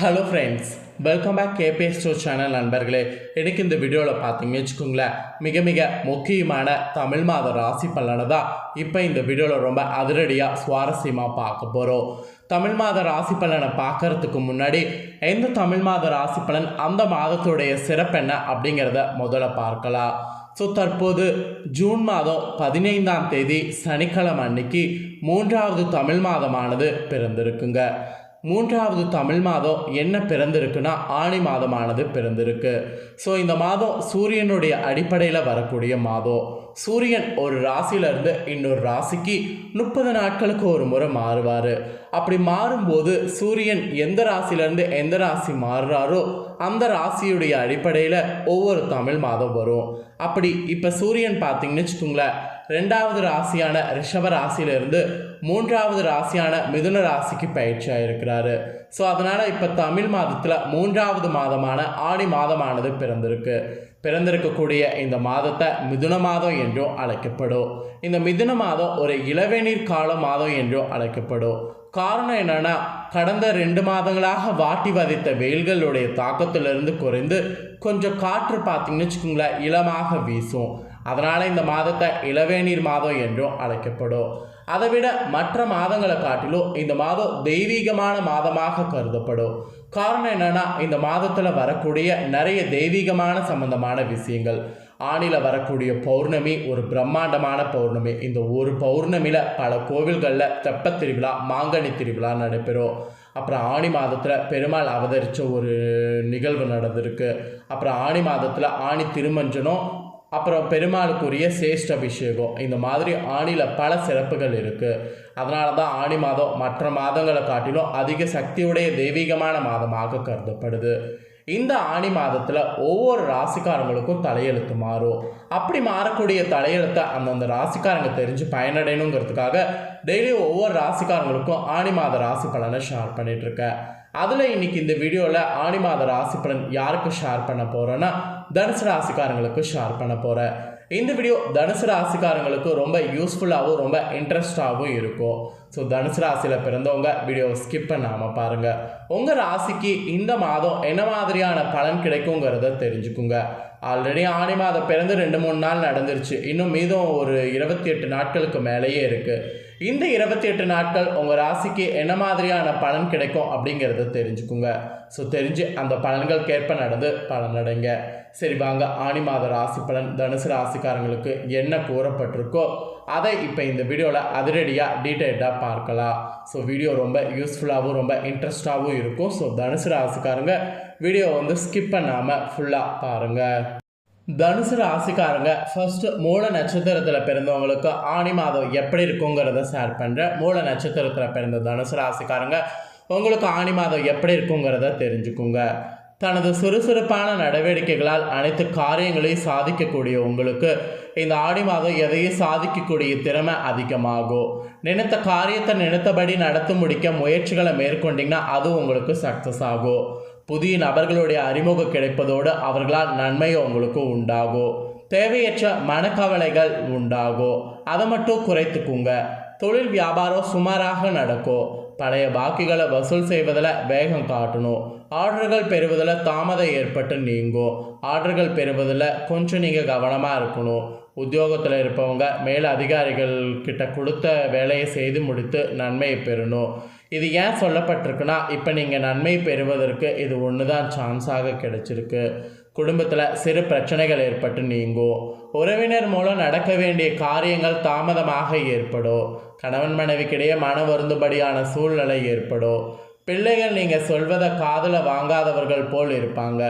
Hello friends welcome back KPS ஸ்டோ channel நண்பர்களே. எனக்கு இந்த வீடியோவில் பார்த்தீங்கன்னு வச்சுக்கோங்களேன் மிக மிக முக்கியமான தமிழ் மாத ராசி பலனை தான் இப்போ இந்த வீடியோவில் ரொம்ப அதிரடியாக சுவாரஸ்யமாக பார்க்க போகிறோம் தமிழ் மாத ராசி பலனை பார்க்கறதுக்கு முன்னாடி எந்த தமிழ் மாத ராசி பலன் அந்த மாதத்துடைய சிறப்பு என்ன அப்படிங்கிறத முதல்ல பார்க்கலாம். ஸோ தற்போது ஜூன் மாதம் பதினைந்தாம் தேதி சனிக்கிழமை அன்னைக்கு மூன்றாவது தமிழ் மாதமானது பிறந்திருக்குங்க. மூன்றாவது தமிழ் மாதம் என்ன பிறந்திருக்குன்னா ஆணி மாதமானது பிறந்திருக்கு. ஸோ இந்த மாதம் சூரியனுடைய அடிப்படையில் வரக்கூடிய மாதம். சூரியன் ஒரு ராசியிலேருந்து இன்னொரு ராசிக்கு முப்பது நாட்களுக்கு ஒரு முறை மாறுவார். அப்படி மாறும்போது சூரியன் எந்த ராசியிலேருந்து எந்த ராசி மாறுறாரோ அந்த ராசியுடைய அடிப்படையில் ஒவ்வொரு தமிழ் மாதம் வரும். அப்படி இப்போ சூரியன் பார்த்தீங்கன்னு வச்சுக்கோங்களேன் ரெண்டாவது ராசியான ரிஷப ராசியிலிருந்து மூன்றாவது ராசியான மிதுன ராசிக்கு பயிற்சியாக இருக்கிறாரு ஸோ அதனால் இப்போ தமிழ் மாதத்தில் மூன்றாவது மாதமான ஆடி மாதமானது பிறந்திருக்கு. பிறந்திருக்கக்கூடிய இந்த மாதத்தை மிதுன மாதம் என்றும் அழைக்கப்படும். இந்த மிதுன மாதம் ஒரு இளவேநீர் கால மாதம் என்றும் அழைக்கப்படும். காரணம் என்னென்னா கடந்த ரெண்டு மாதங்களாக வாட்டி வதைத்த வெயில்களுடைய தாக்கத்திலிருந்து குறைந்து கொஞ்சம் காற்று பார்த்தீங்கன்னு வச்சுக்கோங்களேன் இளமாக வீசும். அதனால் இந்த மாதத்தை இளவேநீர் மாதம் என்றும் அழைக்கப்படும். அதை விட மற்ற மாதங்களை காட்டிலும் இந்த மாதம் தெய்வீகமான மாதமாக கருதப்படும். காரணம் என்னென்னா இந்த மாதத்தில் வரக்கூடிய நிறைய தெய்வீகமான சம்பந்தமான விஷயங்கள். ஆணியில் வரக்கூடிய பௌர்ணமி ஒரு பிரம்மாண்டமான பௌர்ணமி. இந்த ஒரு பௌர்ணமியில் பல கோவில்களில் தெப்ப திருவிழா மாங்கனி திருவிழா நடைபெறும். அப்புறம் ஆணி மாதத்தில் பெருமாள் அவதரித்த ஒரு நிகழ்வு நடந்திருக்கு. அப்புறம் ஆணி மாதத்தில் ஆணி திருமஞ்சனம் அப்புறம் பெருமாளுக்குரிய சேஷ்ட அபிஷேகம். இந்த மாதிரி ஆணியில் பல சிறப்புகள் இருக்குது அதனால தான் ஆணி மாதம் மற்ற மாதங்களை காட்டிலும் அதிக சக்தியுடைய தெய்வீகமான மாதமாக கருதப்படுது. இந்த ஆணி மாதத்தில் ஒவ்வொரு ராசிக்காரங்களுக்கும் தலையெழுத்து மாறும். அப்படி மாறக்கூடிய தலையெழுத்தை அந்தந்த ராசிக்காரங்க தெரிஞ்சு பயனடையணுங்கிறதுக்காக டெய்லி ஒவ்வொரு ராசிக்காரங்களுக்கும் ஆணி மாத ராசி பலனை ஷேர் பண்ணிகிட்ருக்கேன் அதில் இன்னைக்கு இந்த வீடியோவில் ஆணி மாத ராசி பலன் யாருக்கு ஷேர் பண்ண போகிறோன்னா தனுசு ராசிக்காரங்களுக்கு ஷேர் பண்ண போகிறேன் இந்த வீடியோ தனுசு ராசிக்காரங்களுக்கு ரொம்ப யூஸ்ஃபுல்லாகவும் ரொம்ப இன்ட்ரெஸ்டாகவும் இருக்கும். ஸோ தனுசு ராசியில் பிறந்தவங்க வீடியோவை ஸ்கிப் பண்ணாமல் பாருங்கள் உங்கள் ராசிக்கு இந்த மாதம் என்ன மாதிரியான பலன் கிடைக்குங்கிறத தெரிஞ்சுக்குங்க. ஆல்ரெடி ஆணி மாதம் பிறந்து ரெண்டு மூணு நாள் நடந்துருச்சு. இன்னும் மீதம் ஒரு இருபத்தி எட்டு நாட்களுக்கு மேலேயே இருக்குது இந்த இருபத்தி எட்டு நாட்கள் உங்கள் ராசிக்கு என்ன மாதிரியான பலன் கிடைக்கும் அப்படிங்கிறத தெரிஞ்சுக்குங்க. ஸோ தெரிஞ்சு அந்த பலன்களுக்கேற்ப நடந்து பலனடைங்க. சரி வாங்க ஆணி மாத ராசி பலன் தனுசு ராசிக்காரங்களுக்கு என்ன கூறப்பட்டிருக்கோ அதை இப்போ இந்த வீடியோவில் அதிரடியாக டீட்டெயில்டாக பார்க்கலாம். ஸோ வீடியோ ரொம்ப யூஸ்ஃபுல்லாகவும் ரொம்ப இன்ட்ரெஸ்டாகவும் இருக்கும். ஸோ தனுசு ராசிக்காரங்க வீடியோ வந்து ஸ்கிப் பண்ணாமல் ஃபுல்லாக பாருங்கள் தனுசு ராசிக்காரங்க ஃபஸ்ட்டு மூல நட்சத்திரத்தில் பிறந்தவங்களுக்கு ஆணி மாதம் எப்படி இருக்குங்கிறத ஷேர் பண்ணுறேன் மூல நட்சத்திரத்தில் பிறந்த தனுசு ராசிக்காரங்க உங்களுக்கு ஆணி மாதம் எப்படி இருக்குங்கிறத தெரிஞ்சுக்குங்க. தனது சுறுசுறுப்பான நடவடிக்கைகளால் அனைத்து காரியங்களையும் சாதிக்கக்கூடிய உங்களுக்கு இந்த ஆடி மாதம் எதையும் சாதிக்கக்கூடிய திறமை அதிகமாகும். நினைத்த காரியத்தை நினைத்தபடி நடத்தி முடிக்க முயற்சிகளை மேற்கொண்டிங்கன்னா அது உங்களுக்கு சக்ஸஸ் ஆகும். புதிய நபர்களுடைய அறிமுகம் கிடைப்பதோடு அவர்களால் நன்மையும் உங்களுக்கு உண்டாகும். தேவையற்ற மனக்கவலைகள் உண்டாகும். அதை மட்டும் குறைத்துக்குங்க. தொழில் வியாபாரம் சுமாராக நடக்கும். பழைய பாக்கிகளை வசூல் செய்வதில் வேகம் காட்டணும். ஆர்டர்கள் பெறுவதில் தாமதம் ஏற்பட்டு நீங்கும் ஆர்டர்கள் பெறுவதில் கொஞ்சம் நீங்கள் கவனமாக இருக்கணும். உத்தியோகத்தில் இருப்பவங்க மேல் அதிகாரிகள்கிட்ட கொடுத்த வேலையை செய்து முடித்து நன்மையை பெறணும். இது ஏன் சொல்லப்பட்டிருக்குன்னா இப்போ நீங்கள் நன்மை பெறுவதற்கு இது ஒன்று தான் சான்ஸாக கிடைச்சிருக்கு. குடும்பத்தில் சிறு பிரச்சனைகள் ஏற்பட்டு நீங்கும் உறவினர் மூலம் நடக்க வேண்டிய காரியங்கள் தாமதமாக ஏற்படும். கணவன் மனைவிக்கிடையே மன வருந்துபடியான சூழ்நிலை ஏற்படும். பிள்ளைகள் நீங்கள் சொல்வதை காதில் வாங்காதவர்கள் போல் இருப்பாங்க.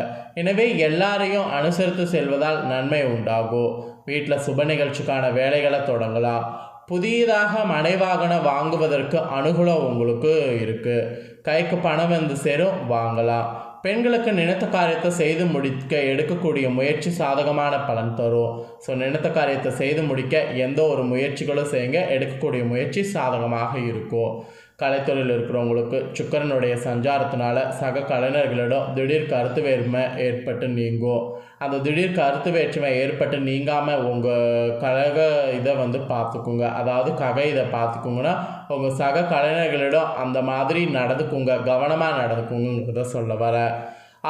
எனவே எல்லாரையும் அனுசரித்து செல்வதால் நன்மை உண்டாகும் வீட்டில் சுப நிகழ்ச்சிக்கான வேலைகளை தொடங்கலாம். புதியதாக மனைவாகனம் வாங்குவதற்கு அனுகூலம் உங்களுக்கு இருக்குது கைக்கு பணம் வந்து சேரும் வாங்கலாம். பெண்களுக்கு நினைத்த காரியத்தை செய்து முடிக்க எடுக்கக்கூடிய முயற்சி சாதகமான பலன் தரும். ஸோ நினைத்த காரியத்தை செய்து முடிக்க எந்த ஒரு முயற்சிகளும் செய்யுங்க. எடுக்கக்கூடிய முயற்சி சாதகமாக இருக்கும். கலைத்துறையில் இருக்கிறவங்களுக்கு சுக்கரனுடைய சஞ்சாரத்தினால சக கலைஞர்களிடம் திடீர் கருத்து வேற்றுமை ஏற்பட்டு நீங்கும். அந்த திடீர் கருத்து வேற்றுமை ஏற்பட்டு நீங்காமல் உங்கள் கழக இதை வந்து பார்த்துக்குங்க. அதாவது ககை இதை பார்த்துக்குங்கன்னா உங்கள் சக கலைஞர்களிடம் அந்த மாதிரி நடந்துக்குங்க கவனமாக நடந்துக்குங்கிறத சொல்ல வர.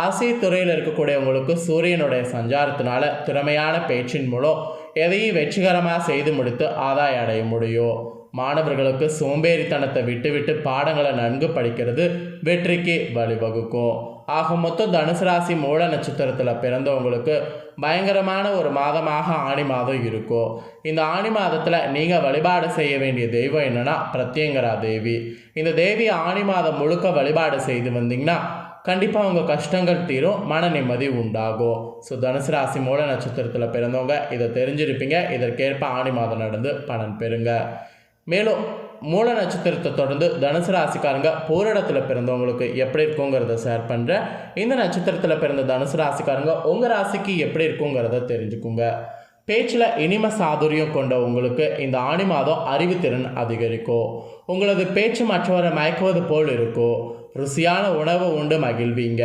ஆசிய துறையில் இருக்கக்கூடியவங்களுக்கு சூரியனுடைய சஞ்சாரத்தினால திறமையான பேச்சின் மூலம் எதையும் வெற்றிகரமாக செய்து முடித்து ஆதாயம் அடைய முடியும். மாணவர்களுக்கு சோம்பேறித்தனத்தை விட்டுவிட்டு பாடங்களை நன்கு படிக்கிறது வெற்றிக்கு வழிவகுக்கும். ஆக மொத்தம் தனுசு ராசி மூல நட்சத்திரத்தில் பிறந்தவங்களுக்கு பயங்கரமான ஒரு மாதமாக ஆணி மாதம் இருக்கும். இந்த ஆணி மாதத்தில் நீங்கள் வழிபாடு செய்ய வேண்டிய தெய்வம் என்னென்னா பிரத்யங்கரா தேவி. இந்த தேவி ஆணி மாதம் முழுக்க வழிபாடு செய்து வந்தீங்கன்னா கண்டிப்பாக உங்கள் கஷ்டங்கள் தீரும் மன நிம்மதி உண்டாகும். ஸோ தனுசு ராசி மூல நட்சத்திரத்தில் பிறந்தவங்க இதை தெரிஞ்சிருப்பீங்க. இதற்கேற்ப ஆணி மாதம் நடந்து பலன் பெறுங்க. மேலும் மூல நட்சத்திரத்தை தொடர்ந்து தனுசு ராசிக்காரங்க போரிடத்தில் பிறந்தவங்களுக்கு எப்படி இருக்குங்கிறத ஷேர் பண்ணுறேன் இந்த நட்சத்திரத்தில் பிறந்த தனுசு ராசிக்காரங்க உங்கள் ராசிக்கு எப்படி இருக்குங்கிறத தெரிஞ்சுக்குங்க. பேச்சில் இனிம சாதுரியம் கொண்ட உங்களுக்கு இந்த ஆணி மாதம் அறிவுத்திறன் அதிகரிக்கும். உங்களது பேச்சு மற்றவரை மயக்குவது போல் இருக்கும். ருசியான உணவு உண்டு மகிழ்வீங்க.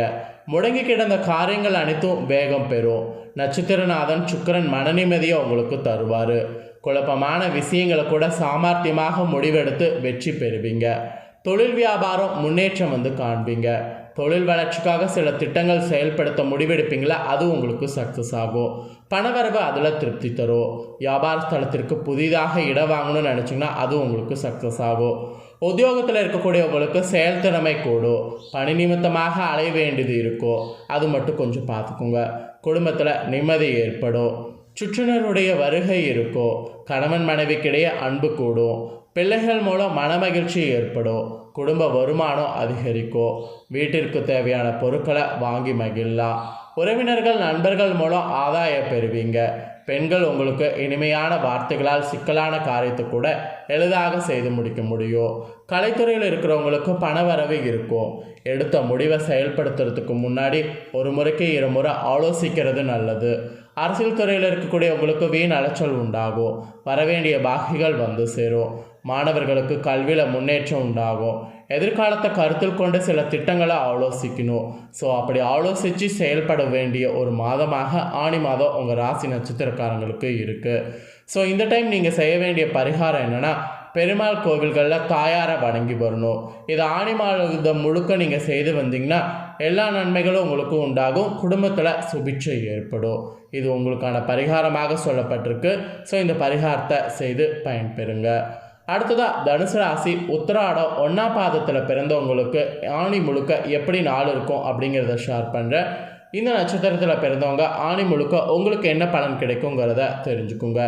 முடங்கி கிடந்த காரியங்கள் அனைத்தும் வேகம் பெறும். நட்சத்திரநாதன் சுக்கரன் மனநிம்மதியை உங்களுக்கு தருவார். குழப்பமான விஷயங்களை கூட சாமர்த்தியமாக முடிவெடுத்து வெற்றி பெறுவீங்க. தொழில் வியாபாரம் முன்னேற்றம் வந்து காண்பீங்க. தொழில் வளர்ச்சிக்காக சில திட்டங்கள் செயல்படுத்த முடிவெடுப்பீங்களா? அது உங்களுக்கு சக்ஸஸ் ஆகும். பணவரவு அதில் திருப்தி தரும். வியாபார ஸ்தலத்திற்கு புதிதாக இடம் வாங்கணும்னு நினச்சிங்கன்னா அது உங்களுக்கு சக்ஸஸ் ஆகும். உத்தியோகத்தில் இருக்கக்கூடியவங்களுக்கு செயல்திறமை கூடும். பணி நிமித்தமாக அலைய வேண்டியது இருக்கும். அது மட்டும் கொஞ்சம் பார்த்துக்கோங்க. குடும்பத்தில் நிம்மதி ஏற்படும். சுற்றுனருடைய வருகை இருக்கும் கணவன் மனைவிக்கிடையே அன்பு கூடும் பிள்ளைகள் மூலம் மனமகிழ்ச்சி ஏற்படும் குடும்ப வருமானம் அதிகரிக்கும் வீட்டிற்கு தேவையான பொருட்களை வாங்கி மகிழலாம் உறவினர்கள் நண்பர்கள் மூலம் ஆதாயம் பெறுவீங்க. பெண்கள் உங்களுக்கு இனிமையான வார்த்தைகளால் சிக்கலான காரியத்தை கூட எளிதாக செய்து முடிக்க முடியும். கலைத்துறையில் இருக்கிறவங்களுக்கு பணவரவு இருக்கும் எடுத்த முடிவை செயல்படுத்துறதுக்கு முன்னாடி ஒரு முறைக்கு இருமுறை ஆலோசிக்கிறது நல்லது. அரசியல் துறையில் இருக்கக்கூடிய உங்களுக்கு வீண் அலைச்சல் உண்டாகும். வரவேண்டிய பாக்கிகள் வந்து சேரும். மாணவர்களுக்கு கல்வியில் முன்னேற்றம் உண்டாகும். எதிர்காலத்தை கருத்தில் கொண்டு சில திட்டங்களை ஆலோசிக்கணும். ஸோ அப்படி ஆலோசித்து செயல்பட வேண்டிய ஒரு மாதமாக ஆணி மாதம் உங்கள் ராசி நட்சத்திரக்காரங்களுக்கு இருக்குது ஸோ இந்த டைம் நீங்கள் செய்ய வேண்டிய பரிகாரம் என்னென்னா பெருமாள் கோவில்களில் தாயாரை வணங்கி வரணும். இது ஆணி மாதம் முழுக்க நீங்கள் செய்து வந்தீங்கன்னா எல்லா நன்மைகளும் உங்களுக்கு உண்டாகும். குடும்பத்தில் சுபிட்சை ஏற்படும். இது உங்களுக்கான பரிகாரமாக சொல்லப்பட்டிருக்கு. ஸோ இந்த பரிகாரத்தை செய்து பயன்பெறுங்க. அடுத்ததாக தனுசு ராசி உத்திராடம் ஒன்றாம் பாதத்தில் பிறந்தவங்களுக்கு ஆணி முழுக்க எப்படி நாள் இருக்கும் அப்படிங்கிறத ஷேர் பண்ணுறேன் இந்த நட்சத்திரத்தில் பிறந்தவங்க ஆணி முழுக்க உங்களுக்கு என்ன பலன் கிடைக்குங்கிறத தெரிஞ்சுக்குங்க.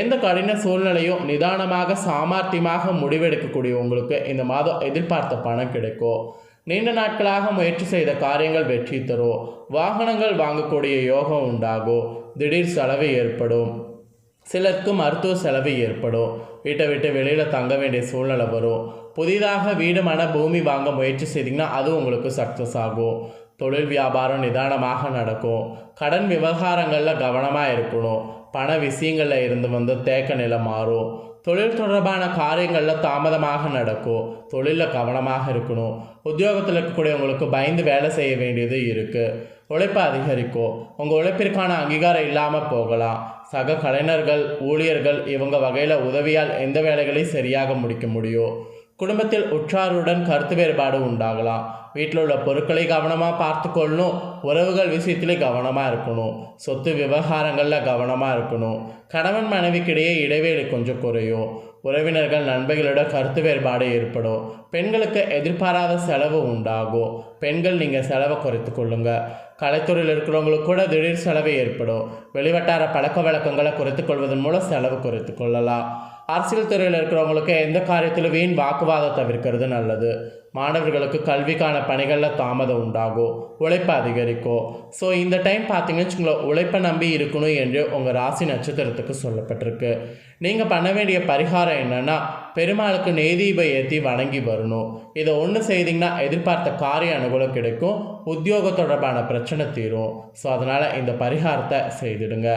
எந்த கடின சூழ்நிலையும் நிதானமாக சாமர்த்தியமாக முடிவெடுக்கக்கூடிய உங்களுக்கு இந்த மாதம் எதிர்பார்த்த பணம் கிடைக்கும். நீண்ட நாட்களாக முயற்சி செய்த காரியங்கள் வெற்றி தரும். வாகனங்கள் வாங்கக்கூடிய யோகம் உண்டாகும். திடீர் செலவு ஏற்படும். சிலருக்கு மருத்துவ செலவு ஏற்படும். வீட்டை விட்டு வெளியில் தங்க வேண்டிய சூழ்நிலை வரும். புதிதாக வீடு மன பூமி வாங்க முயற்சி செய்தீங்கன்னா அது உங்களுக்கு சக்ஸஸ் ஆகும். தொழில் வியாபாரம் நிதானமாக நடக்கும். கடன் விவகாரங்களில் கவனமாக இருக்கணும். பண விஷயங்களில் இருந்து வந்து தேக்க நிலை மாறும். தொழில் தொடர்பான காரியங்களில் தாமதமாக நடக்கும். தொழிலில் கவனமாக இருக்கணும். உத்தியோகத்தில் இருக்கக்கூடியவங்களுக்கு பயந்து வேலை செய்ய வேண்டியது இருக்குது உழைப்பு அதிகரிக்கும். உங்கள் உழைப்பிற்கான அங்கீகாரம் இல்லாமல் போகலாம். சக கலைஞர்கள் ஊழியர்கள் இவங்க வகையில் உதவியால் எந்த வேலைகளையும் சரியாக முடிக்க முடியும். குடும்பத்தில் உற்றாருடன் கருத்து வேறுபாடு உண்டாகலாம். வீட்டில் உள்ள பொருட்களை கவனமாக பார்த்துக்கொள்ளணும். உறவுகள் விஷயத்திலே கவனமாக இருக்கணும். சொத்து விவகாரங்களில் கவனமாக இருக்கணும். கணவன் மனைவிக்கிடையே இடைவேளை கொஞ்சம் குறையும். உறவினர்கள் நண்பர்களோட கருத்து வேறுபாடு ஏற்படும். பெண்களுக்கு எதிர்பாராத செலவு உண்டாகும். பெண்கள் நீங்கள் செலவை குறைத்து கொள்ளுங்கள் கலைத்துறையில் இருக்கிறவங்களுக்கு கூட திடீர் செலவு ஏற்படும். வெளிவட்டார பழக்க வழக்கங்களை குறைத்து கொள்வதன் மூலம் செலவு குறைத்து கொள்ளலாம். அரசியல் துறையில் இருக்கிறவங்களுக்கு எந்த காரியத்திலும் வீண் வாக்குவாதம் தவிர்க்கிறது நல்லது. மாணவர்களுக்கு கல்விக்கான பணிகளில் தாமதம் உண்டாகும். உழைப்பு அதிகரிக்கும். ஸோ இந்த டைம் பார்த்தீங்கன்னு வச்சுங்களேன் உழைப்பை நம்பி இருக்கணும் என்று உங்கள் ராசி நட்சத்திரத்துக்கு சொல்லப்பட்டிருக்கு. நீங்கள் பண்ண வேண்டிய பரிகாரம் என்னென்னா பெருமாளுக்கு நெய்தீபம் ஏற்றி வணங்கி வரணும். இதை ஒன்று செய்தீங்கன்னா எதிர்பார்த்த காரிய அனுகூலம் கிடைக்கும். உத்தியோக தொடர்பான பிரச்சனை தீரும். ஸோ அதனால் இந்த பரிகாரத்தை செய்திடுங்க.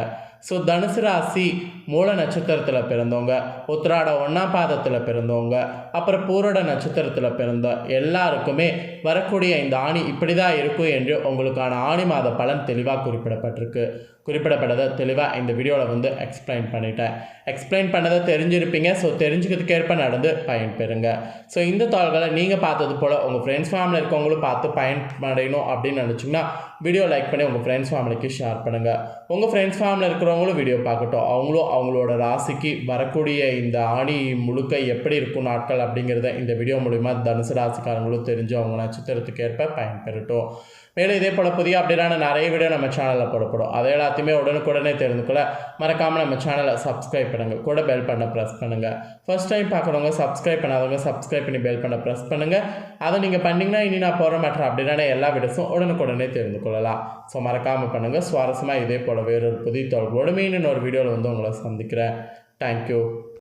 ஸோ தனுசு ராசி மூல நட்சத்திரத்தில் பிறந்தவங்க உத்திராட ஒன்றாம் பாதத்தில் பிறந்தவங்க அப்புறம் பூரட நட்சத்திரத்தில் பிறந்த எல்லாருக்குமே வரக்கூடிய இந்த ஆணி இப்படி தான் இருக்கும் என்று உங்களுக்கான ஆணி மாத பலன் தெளிவாக குறிப்பிடப்பட்டிருக்கு. குறிப்பிடப்பட்டதை தெளிவாக இந்த வீடியோவில் வந்து எக்ஸ்பிளைன் பண்ணிட்டேன். எக்ஸ்பிளைன் பண்ணதை தெரிஞ்சிருப்பீங்க. ஸோ தெரிஞ்சுக்கிறதுக்கேற்ப நடந்து பயன்பெறுங்க ஸோ இந்த தாள்களை நீங்கள் பார்த்தது போல் உங்கள் ஃப்ரெண்ட்ஸ் ஃபேமிலி இருக்கவங்களும் பார்த்து பயன்படையணும் அப்படின்னு நினச்சிங்கன்னா வீடியோ லைக் பண்ணி உங்கள் ஃப்ரெண்ட்ஸ் ஃபேமிலிக்கு ஷேர் பண்ணுங்கள் உங்கள் ஃப்ரெண்ட்ஸ் ஃபேமிலியில் இருக்கிறவங்களும் வீடியோ பார்க்கட்டும். அவங்களும் அவங்களோட ராசிக்கு வரக்கூடிய இந்த ஆணி முழுக்க எப்படி இருக்கும் நாட்கள் அப்படிங்கிறத இந்த வீடியோ மூலிமா தனுசு ராசிக்காரங்களும் தெரிஞ்சு அவங்க நட்சத்திரத்துக்கு ஏற்ப பயன்பெறட்டும். மேலும் இதே போல் புதிய அப்படின்னா நிறைய வீடியோ நம்ம சேனலில் போடப்படும். அதை எல்லாத்தையுமே உடனுக்குடனே தெரிந்து கொள்ள மறக்காமல் நம்ம சேனலை சப்ஸ்கிரைப் பண்ணுங்கள் கூட பெல் பண்ண ப்ரெஸ் பண்ணுங்கள் ஃபர்ஸ்ட் டைம் பார்க்குறவங்க சப்ஸ்கிரைப் பண்ணாதவங்க சப்ஸ்கிரைப் பண்ணி பெல் பண்ண ப்ரெஸ் பண்ணுங்கள் அதை நீங்கள் பண்ணிங்கன்னா இனி நான் போகிற மாட்டேன் அப்படின்னா எல்லா வீடியோஸும் உடனுக்குடனே தெரிந்து கொள்ளலாம். ஸோ மறக்காமல் பண்ணுங்கள் சுவாரஸ்யமாக இதே போல் வேறொரு புதிய தொடர்போடு மீண்டும் ஒரு வீடியோவில் வந்து உங்களை சந்திக்கிறேன். தேங்க்யூ